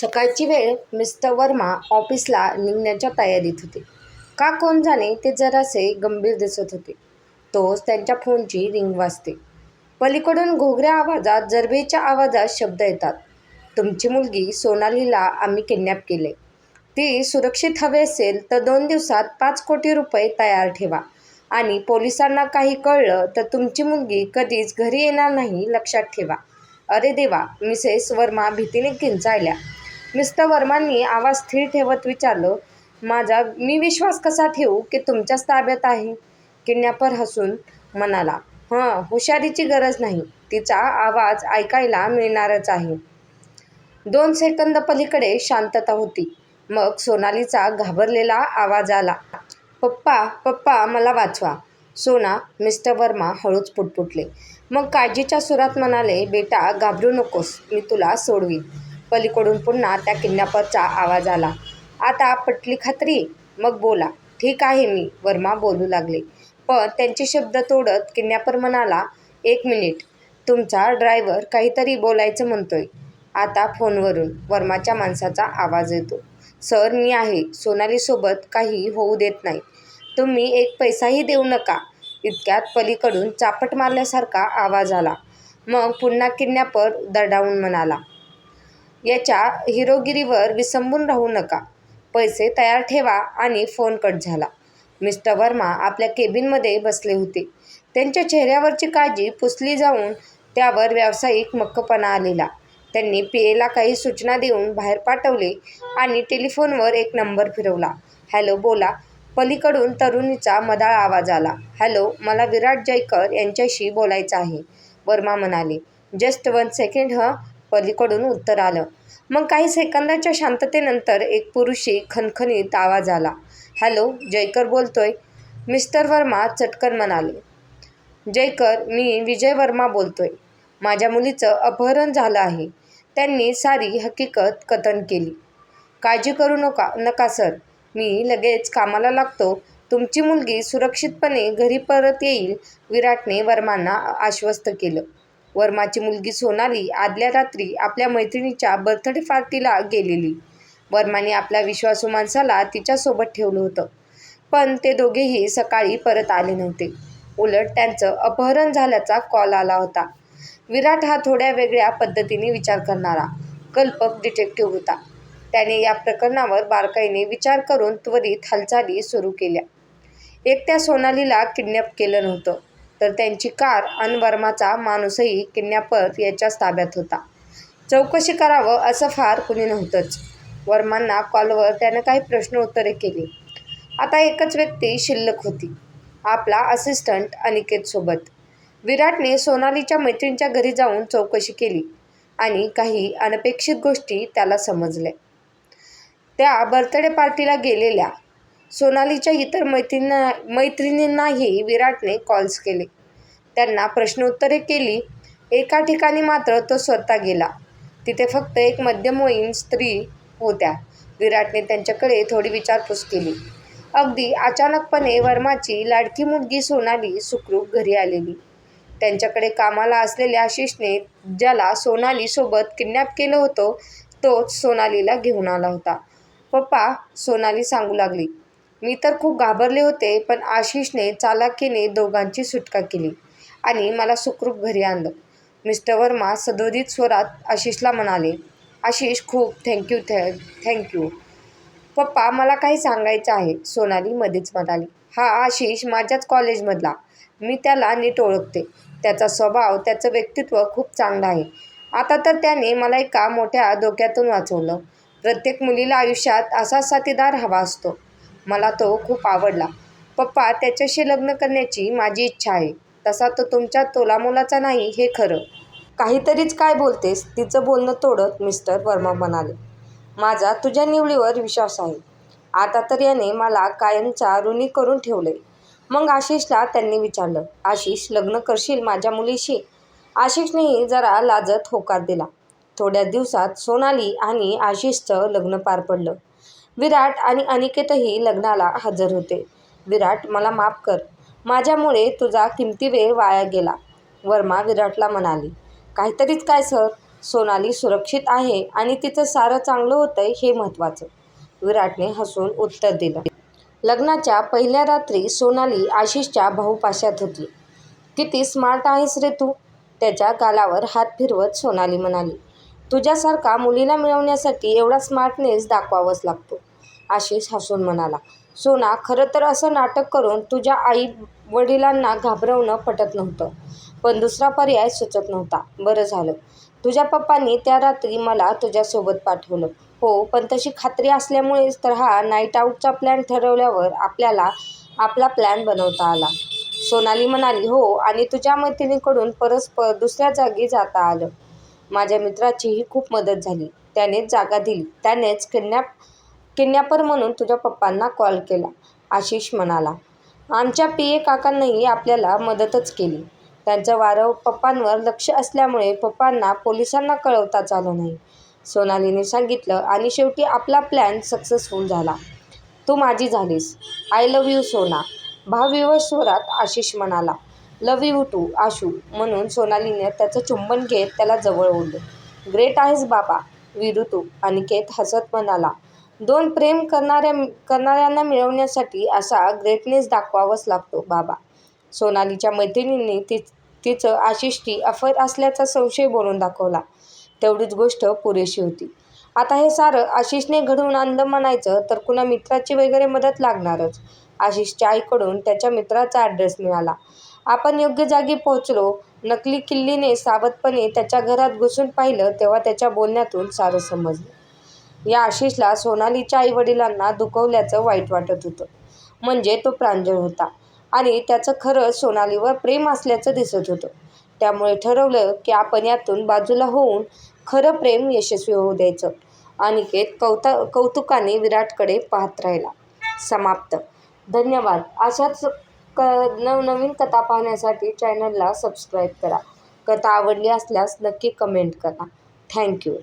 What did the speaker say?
सकाळची वेळ मिस्टर वर्मा ऑफिसला निघण्याच्या तयारीत होते. का कोण जाणे ते जरासे गंभीर दिसत होते. तोच त्यांच्या फोनची रिंग वाजते. पलीकडून घोगऱ्या आवाजात जरबेच्या आवाजात शब्द येतात. तुमची मुलगी सोनालीला आम्ही किडनॅप केले. ती सुरक्षित हवी असेल तर दोन दिवसात पाच कोटी रुपये तयार ठेवा. आणि पोलिसांना काही कळलं तर तुमची मुलगी कधीच घरी येणार नाही लक्षात ठेवा. अरे देवा मिसेस वर्मा भीतीने किंचाळल्या. मिस्टर वर्मांनी आवाज स्थिर ठेवत विचारलं माझा मी विश्वास कसा ठेवू की तुमच्याच ताब्यात आहे? किडनॅपर हसून म्हणाला हं हुशारीची गरज नाही. तिचा आवाज ऐकायला मिळणारच आहे. दोन सेकंद पलीकडे शांतता होती. मग सोनालीचा घाबरलेला आवाज आला पप्पा पप्पा मला वाचवा. सोना मिस्टर वर्मा हळूच पुटपुटले. मग काळजीच्या सुरात म्हणाले बेटा घाबरू नकोस. मी तुला सोडवीन. पलीकडून पुन्हा त्या किडनॅपरचा आवाज आला. आता पटली खात्री? मग बोला. ठीक आहे मी वर्मा बोलू लागले. पण त्यांचे शब्द तोडत किडनॅपर म्हणाला एक मिनिट तुमचा ड्रायव्हर काहीतरी बोलायचं म्हणतोय. आता फोनवरून वर्माच्या माणसाचा आवाज येतो. सर मी आहे. सोनालीसोबत काही होऊ देत नाही. तुम्ही एक पैसाही देऊ नका. इतक्यात पलीकडून चापट मारल्यासारखा आवाज आला. मग पुन्हा किडनॅपर दडावून म्हणाला याच्या हिरोगिरीवर विसंबून राहू नका. पैसे तयार ठेवा आणि फोन कट झाला. मिस्टर वर्मा आपल्या केबिनमध्ये बसले होते. त्यांच्या चेहऱ्यावरची काळजी पुसली जाऊन त्यावर व्यावसायिक मक्कपणा आलेला. त्यांनी पीएला काही सूचना देऊन बाहेर पाठवले आणि टेलिफोनवर एक नंबर फिरवला. हॅलो बोला. पलीकडून तरुणीचा मदाळ आवाज आला. हॅलो मला विराट जयकर यांच्याशी बोलायचं आहे. वर्मा म्हणाले जस्ट वन सेकंड ह? पलीकडून उत्तर आलं. मग काही सेकंदाच्या शांततेनंतर एक पुरुषी खणखणीत आवाज आला. हॅलो जयकर बोलतोय. मिस्टर वर्मा चटकन म्हणाले. जयकर मी विजय वर्मा बोलतोय. माझ्या मुलीचं अपहरण झालं आहे. त्यांनी सारी हकीकत कथन केली. काळजी करू नका नका सर. मी लगेच कामाला लागतो. तुमची मुलगी सुरक्षितपणे घरी परत येईल विराटने वर्मांना आश्वस्त केलं. वर्माची मुलगी सोनाली आदल्या रात्री आपल्या मैत्रिणीच्या बर्थडे पार्टीला गेलेली. वर्माने आपल्या विश्वासू माणसाला तिच्यासोबत ठेवलं होतं. पण ते दोघेही सकाळी परत आले नव्हते. उलट त्यांचं अपहरण झाल्याचा कॉल आला होता. विराट हा थोड्या वेगळ्या पद्धतीने विचार करणारा कल्पक डिटेक्टिव्ह होता. त्याने या प्रकरणावर बारकाईने विचार करून त्वरित हालचाली सुरू केल्या. एकट्या सोनालीला किडनॅप केलं नव्हतं. तर त्यांची कार आणि वर्माचा माणूसही किडनॅपर याच्याच ताब्यात होता. चौकशी करावं असं फार कुणी नव्हतंच. वर्मांना कॉलवर त्यानं काही प्रश्न उत्तरे केली. आता एकच व्यक्ती शिल्लक होती. आपला असिस्टंट अनिकेतसोबत विराटने सोनालीच्या मैत्रिणीच्या घरी जाऊन चौकशी केली आणि काही अनपेक्षित गोष्टी त्याला समजल्या. त्या बर्थडे पार्टीला गेलेल्या सोनालीच्या इतर मैत्रिणींना मैत्रिणींनाही विराटने कॉल्स केले. त्यांना प्रश्नोत्तरे केली. एका ठिकाणी मात्र तो स्वतः गेला. तिथे फक्त एक मध्यमवयीन स्त्री होत्या. विराटने त्यांच्याकडे थोडी विचारपूस केली. अगदी अचानकपणे वर्माची लाडकी मुलगी सोनाली सुखरूप घरी आलेली. त्यांच्याकडे कामाला असलेल्या आशिषने ज्याला सोनालीसोबत किडनॅप केलं होतं तोच सोनालीला घेऊन आला होता. पप्पा सोनाली सांगू लागली. मी तर खूप घाबरले होते पण आशिषने चालाकीने दोघांची सुटका केली आणि मला सुखरूप घरी आणलं. मिस्टर वर्मा सदोदित स्वरात आशिषला म्हणाले आशिष खूप थँक्यू थँ थँक्यू पप्पा मला काही सांगायचं आहे. सोनाली मध्येच म्हणाली हा आशिष माझ्याच कॉलेजमधला. मी त्याला नीट ओळखते. त्याचा स्वभाव त्याचं व्यक्तित्व खूप चांगलं आहे. आता तर त्याने मला एका मोठ्या धोक्यातून वाचवलं. प्रत्येक मुलीला आयुष्यात असा साथीदार हवा असतो. मला तो खूप आवडला. पप्पा त्याच्याशी लग्न करण्याची माझी इच्छा आहे. तसा तो तुमच्या तोलामोलाचा नाही हे खरं. काहीतरीच काय बोलतेस तिचं बोलणं तोडत मिस्टर वर्मा म्हणाले. माझा तुझ्या निवडीवर विश्वास आहे. आता तर याने मला कायमचा ऋणी करून ठेवले मग आशिषला त्यांनी विचारलं आशिष लग्न करशील माझ्या मुलीशी? आशिषनेही जरा लाजत होकार दिला. थोड्या दिवसात सोनाली आणि आशिषचं लग्न पार पडलं. विराट आणि अनिकेतही लग्नाला हजर होते. विराट मला माफ कर. माझ्यामुळे तुझा किमती वेळ वाया गेला वर्मा विराटला म्हणाली. काहीतरीच काय सर? सोनाली सुरक्षित आहे आणि तिचं सारं चांगलं होतंय हे महत्त्वाचं. विराटने हसून उत्तर दिलं. लग्नाच्या पहिल्या रात्री सोनाली आशिषच्या भाऊपाशात होती. किती स्मार्ट आहेस रे तू त्याच्या गालावर हात फिरवत सोनाली म्हणाली. तुझ्यासारखा मुलीला मिळवण्यासाठी एवढा स्मार्टनेस दाखवावाच लागतो आशिष हसून म्हणाला. सोना खरं तर असं नाटक करून तुझ्या आई वडिलांना घाबरवणं पटत नव्हतं पण दुसरा पर्याय सुचत नव्हता. बरं झालं. तुझ्या पप्पांनी त्या रात्री मला तुझ्यासोबत पाठवलं. हो पण तशी खात्री असल्यामुळेच तर हा नाईट आऊटचा प्लॅन ठरवल्यावर आपल्याला आपला प्लॅन बनवता आला. सोनाली म्हणाली हो आणि तुझ्या मैत्रिणीकडून परस्पर दुसऱ्या जागी जाता आलं. माझ्या मित्राचीही खूप मदत झाली. त्यानेच जागा दिली. त्यानेच किडनॅप किडनॅपर म्हणून तुझ्या पप्पांना कॉल केला आशिष म्हणाला. आमच्या पी. ए. काकांनाही आपल्याला मदतच केली. त्यांचं वारं पप्पांवर लक्ष असल्यामुळे पप्पांना पोलिसांना कळवताच आलं नाही. सोनालीने सांगितलं आणि शेवटी आपला प्लॅन सक्सेसफुल झाला. तू माझी झालीस. आय लव्ह यू सोना. भावविवश स्वरात आशिष म्हणाला. लव्ह यू टू आशू म्हणून सोनालीने त्याचं चुंबन घेत त्याला जवळ ओढलं. ग्रेट आहेस बाबा विरुतू अनिकेत हसत म्हणाला दोन प्रेम करणाऱ्या करणाऱ्यांना मिळवण्यासाठी असा ग्रेटनेस दाखवावाच लागतो बाबा. सोनालीच्या मैत्रिणींनी ति तिचं आशिष्टी अफर असल्याचा संशय बोलून दाखवला. तेवढीच गोष्ट पुरेशी होती. आता हे सारं आशिषने घडवून आणलं म्हणायचं तर कुणा मित्राची वगैरे मदत लागणारच. आशिषच्या आईकडून त्याच्या मित्राचा ॲड्रेस मिळाला. आपण योग्य जागी पोहोचलो नकली किल्लीने सावधपणे त्याच्या घरात घुसून पाहिलं तेव्हा त्याच्या बोलण्यातून सारं समजलं. या आशिषला सोनालीच्या आईवडिलांना दुखवल्याचं वाईट वाटत होतं. म्हणजे तो प्रांजळ होता आणि त्याचं खरं सोनालीवर प्रेम असल्याचं दिसत होतं. त्यामुळे ठरवलं की आपण यातून बाजूला होऊन खरं प्रेम यशस्वी होऊ द्यायचं. अनिकेत कौता कौतुकाने विराटकडे पाहत राहिला. समाप्त. धन्यवाद. अशाच क नवनवीन कथा पाहण्यासाठी चॅनलला सबस्क्राईब करा. कथा आवडली असल्यास नक्की कमेंट करा. थँक्यू